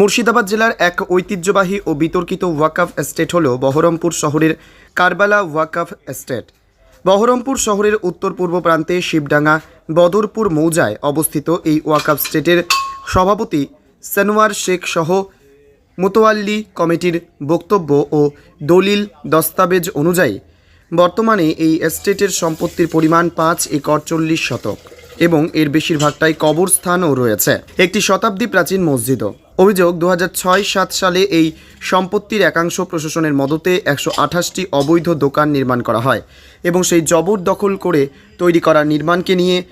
মুর্শিদাবাদ জেলার এক ঐতিহ্যবাহী ও বিতর্কিত ওয়াকাফ এস্টেট হল বহরমপুর শহরের কারবালা ওয়াকাফ এস্টেট। বহরমপুর শহরের উত্তর পূর্ব প্রান্তে শিবডাঙ্গা, বদরপুর মৌজায় অবস্থিত এই ওয়াকাফ স্টেটের সভাপতি সানোয়ার শেখ সহ মুতোয়াল্লি কমিটির বক্তব্য ও দলিল দস্তাবেজ অনুযায়ী বর্তমানে এই এস্টেটের সম্পত্তির পরিমাণ পাঁচ একর চল্লিশ শতক এবং এর বেশিরভাগটাই কবরস্থানও রয়েছে। একটি শতাব্দী প্রাচীন মসজিদও। অভিযোগ দু সাত সালে এই সম্পত্তির একাংশ প্রশাসনের মদতে একশো আঠাশটি অবৈধ দোকান নির্মাণ করা হয় এবং সেই জবরদখল করে তৈরি করা নির্মাণকে নিয়ে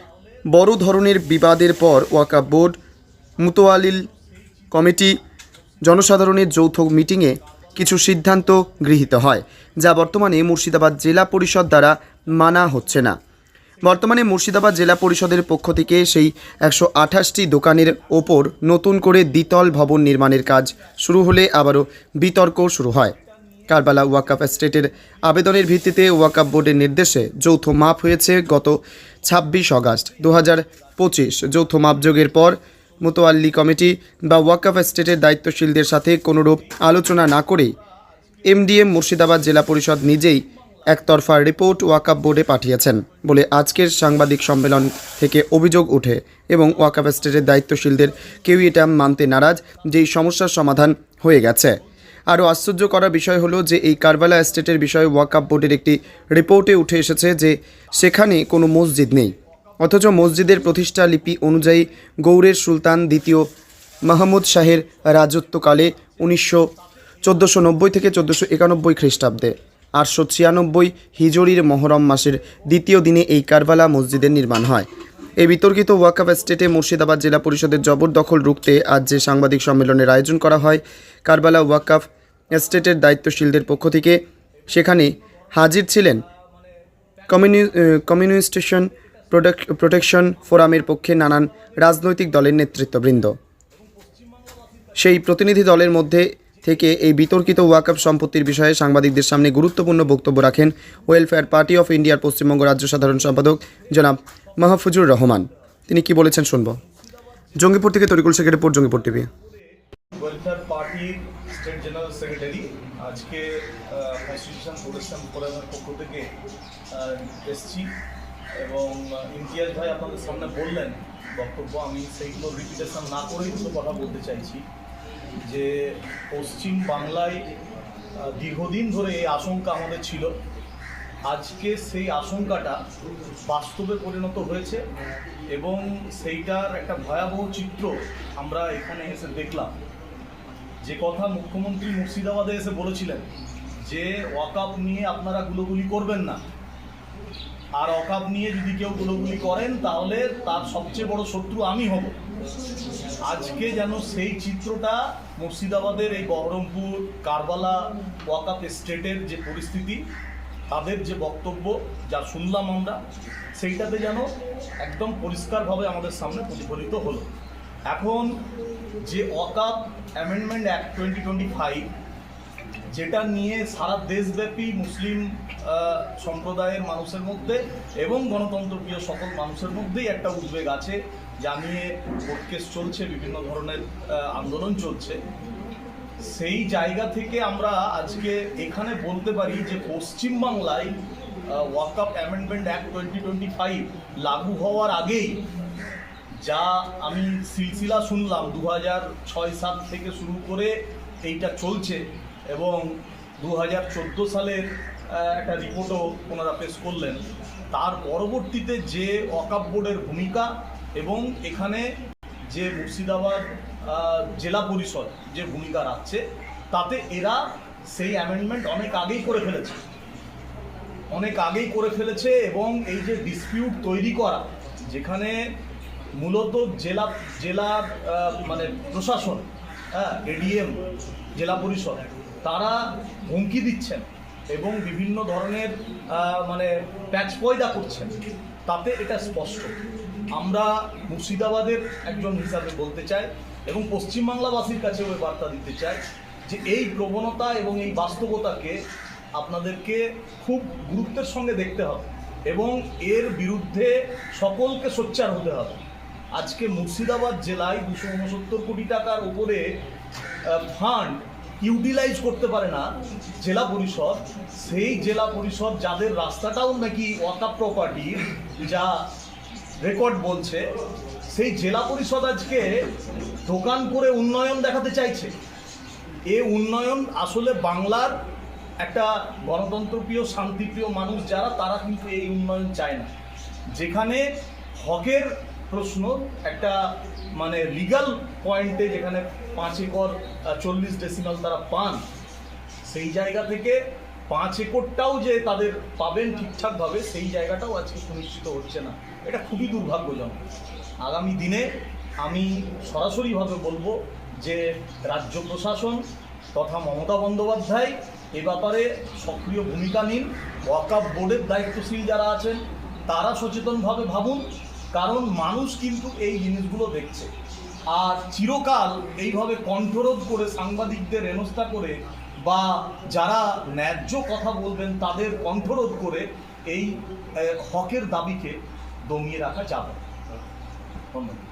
বড় ধরনের বিবাদের পর ওয়াকা বোর্ড, মুতোয়ালিল কমিটি, জনসাধারণের যৌথ মিটিংয়ে কিছু সিদ্ধান্ত গৃহীত হয়, যা বর্তমানে মুর্শিদাবাদ জেলা পরিষদ দ্বারা মানা হচ্ছে না। বর্তমানে মুর্শিদাবাদ জেলা পরিষদের পক্ষ থেকে সেই একশো আঠাশটি দোকানের ওপর নতুন করে দ্বিতল ভবন নির্মাণের কাজ শুরু হলে আবারও বিতর্ক শুরু হয়। কারবালা ওয়াকাফ এস্টেটের আবেদনের ভিত্তিতে ওয়াকাফ বোর্ডের নির্দেশে যৌথ মাপ হয়েছে গত ছাব্বিশ অগাস্ট। দু হাজার পঁচিশ যৌথ মাপযোগের পর মোতোয়াল্লি কমিটি বা ওয়াকাফ এস্টেটের দায়িত্বশীলদের সাথে কোনোরূপ আলোচনা না করেই এমডিএম মুর্শিদাবাদ জেলা পরিষদ নিজেই একতরফা রিপোর্ট ওয়াকাপ বোর্ডে পাঠিয়েছেন বলে আজকের সাংবাদিক সম্মেলন থেকে অভিযোগ ওঠে এবং ওয়াকাপ এস্টেটের দায়িত্বশীলদের কেউই এটা মানতে নারাজ যে এই সমস্যার সমাধান হয়ে গেছে। আরও আশ্চর্য করা বিষয় হলো যে এই কারবালা এস্টেটের বিষয়ে ওয়াকাফ বোর্ডের একটি রিপোর্টে উঠে এসেছে যে সেখানে কোনো মসজিদ নেই। অথচ মসজিদের প্রতিষ্ঠা লিপি অনুযায়ী গৌড়ের সুলতান দ্বিতীয় মাহমুদ শাহের রাজত্বকালে উনিশশো চোদ্দোশো নব্বই থেকে চোদ্দোশো একানব্বই খ্রিস্টাব্দে আটশো ছিয়ানব্বই হিজরির মহরম মাসের দ্বিতীয় দিনে এই কারবালা মসজিদের নির্মাণ হয়। এই বিতর্কিত ওয়াকাফ এস্টেটে মুর্শিদাবাদ জেলা পরিষদের জবরদখল রুখতে আজ যে সাংবাদিক সম্মেলনের আয়োজন করা হয়, কারবালা ওয়াকাফ এস্টেটের দায়িত্বশীলদের পক্ষ থেকে, সেখানে হাজির ছিলেন কমিউনি কমিউনিস্টেশন প্রোটেক, প্রোটেকশন ফোরামের পক্ষে নানান রাজনৈতিক দলের নেতৃত্ববৃন্দ। সেই প্রতিনিধি দলের মধ্যে থেকে এই বিতর্কিত ওয়াকআপ সম্পত্তির বিষয়ে সাংবাদিকদের সামনে গুরুত্বপূর্ণ বক্তব্য রাখেন ওয়েলফেয়ার পার্টি অফ ইন্ডিয়ার পশ্চিমবঙ্গ রাজ্য সাধারণ সম্পাদক জনাব মাহফুজুর রহমান। তিনি কি বলেছেন শুনব। জঙ্গিপুর থেকে তরিকুল শেখের রিপোর্ট, জঙ্গিপুর টিভি। ওয়েলফেয়ার পার্টির স্টেট জেনারেল সেক্রেটারি আজকে কনস্টিটিউশন প্রোটেকশন ফোরামের পক্ষ থেকে এসছি এবং ইমতিয়াজ ভাই আপনাদের সামনে বললেন বক্তব্য, আমি সেইগুলো রিপিটেশন না করেই দুটো কথা বলতে চাইছি। যে পশ্চিম বাংলায় দীর্ঘদিন ধরে এই আশঙ্কা আমাদের ছিল। আজকে সেই আশঙ্কাটা বাস্তবে পরিণত হয়েছে এবং সেইটার একটা ভয়াবহ চিত্র আমরা এখানে এসে দেখলাম। যে কথা মুখ্যমন্ত্রী মুর্শিদাবাদে এসে বলেছিলেন যে ওয়াকাপ নিয়ে আপনারা গুলোগুলি করবেন না। আর অকাপ নিয়ে যদি কেউ গুলোগুলি করেন, তাহলে তার সবচেয়ে বড় শত্রু আমি হব। আজকে যেন সেই চিত্রটা মুর্শিদাবাদের এই বহরমপুর, কারবালা, ওয়াকাপ স্টেটের যে পরিস্থিতি, তাদের যে বক্তব্য যা শুনলাম আমরা, সেইটাতে যেন একদম পরিষ্কারভাবে আমাদের সামনে প্রতিফলিত হলো। এখন যে Waqf amendment act twenty twenty five যেটা নিয়ে সারা দেশব্যাপী মুসলিম সম্প্রদায়ের মানুষের মধ্যে এবং গণতন্ত্রপ্রিয় সকল মানুষের মধ্যেই একটা উদ্বেগ আছে, যা নিয়ে কেস চলছে, বিভিন্ন ধরনের আন্দোলন চলছে। সেই জায়গা থেকে আমরা আজকে এখানে বলতে পারি যে পশ্চিমবাংলায় Waqf amendment act twenty twenty five লাগু হওয়ার আগেই যা আমি সিলসিলা শুনলাম, দু হাজার ছয় সাত থেকে শুরু করে এইটা চলছে। এবং দু হাজার চোদ্দ সালের একটা রিপোর্টও ওনারা পেশ করলেন। তার পরবর্তীতে যে ওয়াকাপ বোর্ডের ভূমিকা এবং এখানে যে মুর্শিদাবাদ জেলা পরিষদ যে ভূমিকা রাখছে, তাতে এরা সেই অ্যামেন্ডমেন্ট অনেক আগেই করে ফেলেছে। অনেক আগেই করে ফেলেছে এবং এই যে ডিসপিউট তৈরি করা, যেখানে মূলত জেলা জেলার মানে প্রশাসন হ্যাঁ এডিএম জেলা পরিষদ তারা হুমকি দিচ্ছেন এবং বিভিন্ন ধরনের মানে প্যাচ পয়দা করছেন। তাতে এটা স্পষ্ট। আমরা মুর্শিদাবাদের একজন হিসাবে বলতে চাই এবং পশ্চিমবাংলাবাসীর কাছেও এই বার্তা দিতে চাই যে এই প্রবণতা এবং এই বাস্তবতাকে আপনাদেরকে খুব গুরুত্বের সঙ্গে দেখতে হবে এবং এর বিরুদ্ধে সকলকে সোচ্চার হতে হবে। আজকে মুর্শিদাবাদ জেলায় দুশো উনসত্তর কোটি টাকার উপরে ফান্ড ইউটিলাইজ করতে পারে না জেলা পরিষদ, সেই জেলা পরিষদ যাদের রাস্তাটাও নাকি ওয়াকা প্রপার্টির যা রেকর্ড বলছে, সেই জেলা পরিষদ আজকে দোকান করে উন্নয়ন দেখাতে চাইছে। এ উন্নয়ন আসলে বাংলার একটা গণতন্ত্রপ্রিয়, শান্তিপ্রিয় মানুষ যারা, তারা কিন্তু এই উন্নয়ন চায় না। যেখানে হকের প্রশ্ন, একটা মানে লিগাল পয়েন্টে যেখানে পাঁচ একর চল্লিশ ডেসিমাল তারা পান। সেই জায়গা থেকে পাঁচ একরটাও যে তাদের পাবেন ঠিকঠাকভাবে, সেই জায়গাটাও আজকে সুনিশ্চিত হচ্ছে না। এটা খুবই দুর্ভাগ্যজনক। আগামী দিনে আমি সরাসরিভাবে বলব যে রাজ্য প্রশাসন তথা মমতা বন্দ্যোপাধ্যায় এ ব্যাপারে সক্রিয় ভূমিকা নিন। ওয়াকাফ বোর্ডের দায়িত্বশীল যারা আছেন, তারা সচেতনভাবে ভাবুন। কারণ মানুষ কিন্তু এই জিনিসগুলো দেখছে। আর চিরকাল এইভাবে কণ্ঠরোধ করে, সাংবাদিকদের এনস্থা করে বা যারা ন্যায্য কথা বলবেন তাদের কণ্ঠরোধ করে এই হকের দাবিকে দমিয়ে রাখা যাবে ধন্যবাদ।